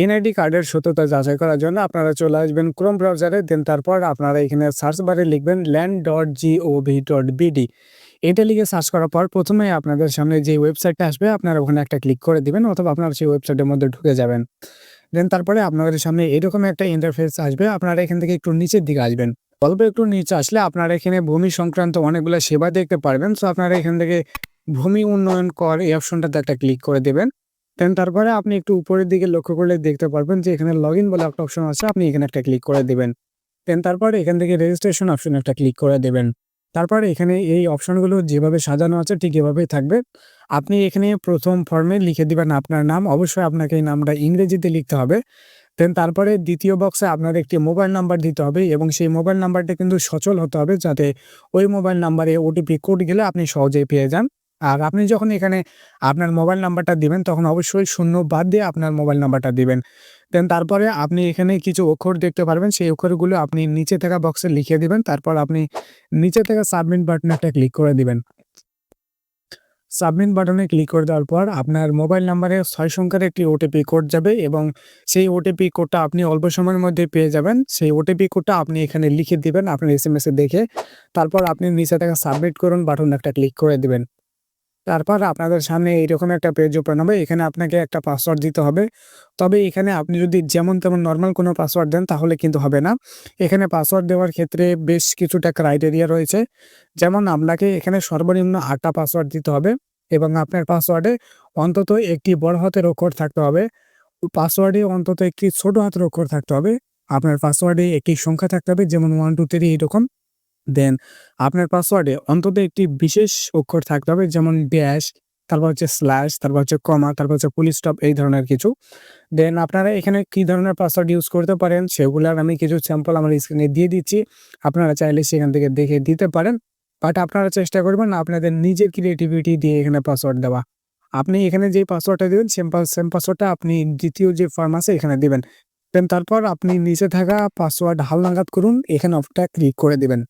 NID কার্ডের সত্যতা যাচাই করার জন্য আপনারা চলে আসবেন ক্রোম ব্রাউজারে দেন তারপর আপনারা এখানে সার্চ বারে লিখবেন land dot gov dot BD এটা লিখে সার্চ করার পর প্রথমে আপনাদের সামনে যে ওয়েবসাইটটা আসবে, আপনারা ওখানে একটা ক্লিক করে দিবেন অথবা আপনারা সেই ওয়েবসাইটের মধ্যে ঢুকে যাবেন। দেন তারপরে আপনাদের সামনে এরকম একটা ইন্টারফেস আসবে, আপনারা এখান থেকে একটু নিচের দিকে আসবেন। অল্প একটু নিচে আসলে আপনারা এখানে ভূমি সংক্রান্ত অনেকগুলো সেবা দেখতে পারবেন সো আপনারা এখান থেকে ভূমি উন্নয়ন কর এই অপশনটাতে একটা ক্লিক করে দেবেন। দেন তারপরে আপনি একটু উপরের দিকে লক্ষ্য করলে দেখতে পারবেন যে এখানে লগ ইন বলে একটা অপশন আছে, আপনি এখানে একটা ক্লিক করে দেবেন। দেন তারপরে এখান থেকে রেজিস্ট্রেশন অপশন একটা ক্লিক করে দেবেন। তারপরে এখানে এই অপশনগুলো যেভাবে সাজানো আছে ঠিক এভাবেই থাকবে। আপনি এখানে প্রথম ফর্মে লিখে দিবেন আপনার নাম, অবশ্যই আপনাকে এই নামটা ইংরেজিতে লিখতে হবে। দেন তারপরে দ্বিতীয় বক্সে আপনার একটি মোবাইল নাম্বার দিতে হবে এবং সেই মোবাইল নাম্বারটা কিন্তু সচল হতে হবে যাতে ওই মোবাইল নাম্বারে ওটিপি কোড গেলে আপনি সহজেই পেয়ে যান। আর আপনি যখন এখানে আপনার মোবাইল নাম্বারটা দিবেন, তখন অবশ্যই শূন্য বাদ দিয়ে আপনার মোবাইল নাম্বারটা দিবেন। দেন তারপরে আপনি এখানে কিছু অক্ষর দেখতে পারবেন, সেই অক্ষরগুলো আপনি নিচে থাকা বক্সে লিখে দিবেন। তারপর আপনি নিচে থাকা সাবমিট বাটনে একটা ক্লিক করে দিবেন। সাবমিট বাটনে ক্লিক করে দেওয়ার পর আপনার মোবাইল নাম্বারে ছয় সংখ্যার একটি ওটিপি কোড যাবে এবং সেই ওটিপি কোডটা আপনি অল্প সময়ের মধ্যে পেয়ে যাবেন। সেই ওটিপি কোডটা আপনি এখানে লিখে দিবেন আপনার এস এম এসে দেখে। তারপর আপনি নিচে থাকা সাবমিট করুন বাটন একটা ক্লিক করে দিবেন। তারপর আপনাদের সামনে এইরকম একটা পেজ ওপেন হবে। এখানে আপনাকে একটা পাসওয়ার্ড দিতে হবে। তবে এখানে আপনি যদি যেমন তেমন নর্মাল কোনো পাসওয়ার্ড দেন, তাহলে কিন্তু হবে না। এখানে পাসওয়ার্ড দেওয়ার ক্ষেত্রে বেশ কিছুটা ক্রাইটেরিয়া রয়েছে। যেমন আপনাকে এখানে সর্বনিম্ন আটটা পাসওয়ার্ড দিতে হবে এবং আপনার পাসওয়ার্ডে অন্তত একটি বড় হাতের অক্ষর থাকতে হবে। পাসওয়ার্ডে অন্তত একটি ছোট হাতের অক্ষর থাকতে হবে। আপনার পাসওয়ার্ডে একটি সংখ্যা থাকতে হবে। যেমন ওয়ান টু থ্রি এইরকম। দেন আপনার পাসওয়ার্ডে অন্তত একটি বিশেষ অক্ষর থাকতে হবে, যেমন ড্যাশ তারপর হচ্ছে স্ল্যাশ তারপর হচ্ছে কমা তারপর হচ্ছে পুলিশ স্টপ এই ধরনের কিছু। দেন আপনারা এখানে কি ধরনের পাসওয়ার্ড ইউজ করতে পারেন সেগুলার আমি কিছু স্যাম্পল আমার স্ক্রিনে দিয়ে দিচ্ছি। আপনারা চাইলে সেখান থেকে দেখে দিতে পারেন। বাট আপনারা চেষ্টা করবেন আপনাদের নিজের ক্রিয়েটিভিটি দিয়ে এখানে পাসওয়ার্ড দেওয়া। আপনি এখানে যে পাসওয়ার্ডটা দেবেন সেম সেম পাসওয়ার্ডটা আপনি দ্বিতীয় যে ফর্ম আছে এখানে দিবেন। দেন তারপর আপনি নিচে থাকা পাসওয়ার্ড হালনাগাদ করুন, এখানে অফটা ক্লিক করে দিবেন।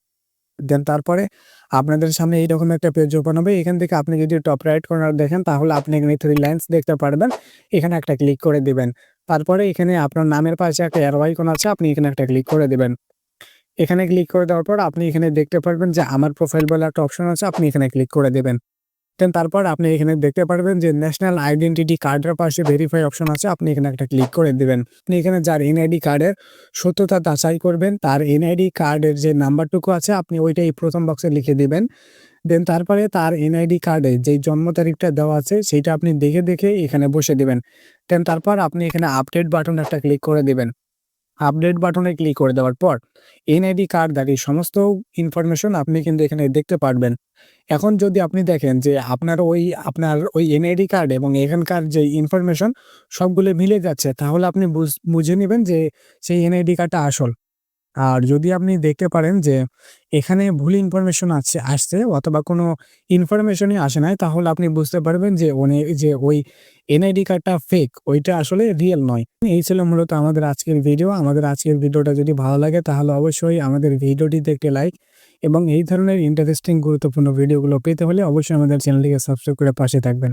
দেন তারপরে আপনাদের সামনে এইরকম একটা পেজ ওপেন হবে। এখান থেকে আপনি যদি টপ রাইট কর্নার দেখেন, তাহলে আপনি এখানে থ্রি লাইন্স দেখতে পারবেন। এখানে একটা ক্লিক করে দিবেন। তারপরে এখানে আপনার নামের পাশে একটা এরো কোন আছে, আপনি এখানে একটা ক্লিক করে দিবেন। এখানে ক্লিক করে দেওয়ার পর আপনি এখানে দেখতে পারবেন যে আমার প্রোফাইল বলে একটা অপশন আছে, আপনি এখানে ক্লিক করে দেবেন। দেন তারপর আপনি এখানে দেখতে পারবেন যে ন্যাশনাল আইডেন্টিটি কার্ডের পাশে ভেরিফাই অপশন আছে। আপনি এখানে একটা ক্লিক করে দেবেন। আপনি এখানে যার এনআইডি কার্ডের সত্যতা যাচাই করবেন, তার এনআইডি কার্ডের যে নাম্বারটুকু আছে, আপনি ওইটাই প্রথম বক্সে লিখে দেবেন। দেন তারপরে তার এনআইডি কার্ডে যে জন্ম তারিখটা দেওয়া আছে, সেইটা আপনি দেখে দেখে এখানে বসে দিবেন। দেন তারপর আপনি এখানে আপডেট বাটন একটা ক্লিক করে দিবেন। আপডেট বাটনে ক্লিক করে দেওয়ার পর এনআইডি কার্ড দাঁড়িয়ে সমস্ত ইনফরমেশন আপনি কিন্তু এখানে দেখতে পারবেন। এখন যদি আপনি দেখেন যে আপনার ওই আপনার ওই এনআইডি কার্ড এবং এখানকার যে ইনফরমেশন সবগুলো মিলে যাচ্ছে, তাহলে আপনি বুঝ- বুঝে নেবেন যে সেই এনআইডি কার্ডটা আসল। আর যদি আপনি দেখতে পারেন যে এখানে ভুল ইনফরমেশন আছে, আসছে অথবা কোনো ইনফরমেশনই আসে নাই, তাহলে আপনি বুঝতে পারবেন যে ওনে, যে ওই এনআইডি কার্ডটা ফেক ওইটা আসলে রিয়েল নয়। এই ছিল মূলত আমাদের আজকের ভিডিও আমাদের আজকের ভিডিওটা যদি ভালো লাগে, তাহলে অবশ্যই আমাদের ভিডিওটিতে একটি লাইক এবং এই ধরনের ইন্টারেস্টিং গুরুত্বপূর্ণ ভিডিওগুলো পেতে হলে অবশ্যই আমাদের চ্যানেলটিকে সাবস্ক্রাইব করে পাশে থাকবেন।